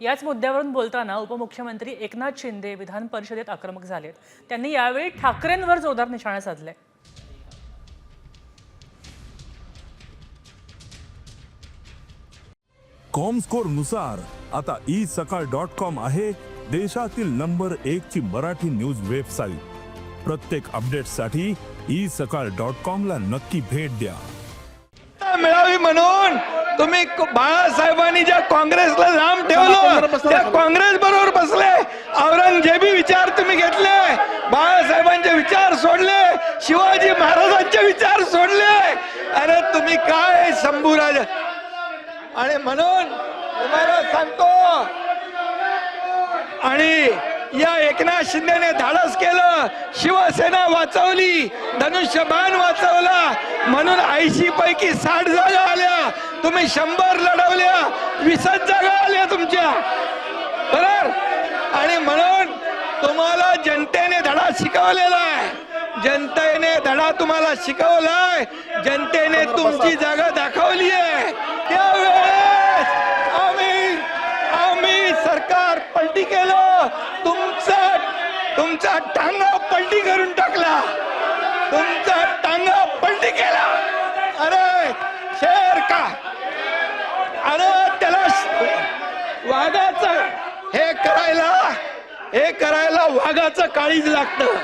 याच मुद्द्यावरून बोलताना उपमुख्यमंत्री एकनाथ शिंदे विधान परिषदेत आक्रमक झालेत त्यांनी यावेळी ठाकरेंवर जोरदार निशाणा साधलाय कॉमस्कोरनुसार आता ई सकाळ डॉट कॉम आहे देशातील नंबर एक ची मराठी न्यूज वेबसाईट प्रत्येक अपडेटसाठी ई सकाळ डॉट कॉम ला नक्की भेट द्या. मिळावी म्हणून तुम्ही बाळासाहेबांनी ज्या काँग्रेसला ठेवलं त्या काँग्रेस बरोबर बसले. औरंगजेबी विचार तुम्ही घेतले. बाळासाहेबांचे विचार सोडले. शिवाजी महाराजांचे विचार सोडले. अरे तुम्ही काय शंभूराज आणि म्हणून तुम्हाला सांगतो. आणि या एकनाथ शिंदेने धाडस केलं. शिवसेना वाचवली. धनुष्यबाण वाचवला. म्हणून ऐंशी पैकी साठ जागा आल्या. तुम्ही शंभर लढवल्या वीसच जागा आल्या तुमच्या. बरोबर? आणि म्हणून तुम्हाला जनतेने धडा शिकवलेला आहे. जनतेने धडा तुम्हाला शिकवलाय जनतेने तुमची जागा दाखवली आहे. त्यावेळेस आम्ही आम्ही सरकार पलटी केलं. तुमचा तुमचा टांगा पलटी करून टाकला. तुमचा टांगा पलटी केला. अरे शेर का अरे त्याला श- वाघाचं हे करायला हे करायला वाघाचं काळीज लागतं.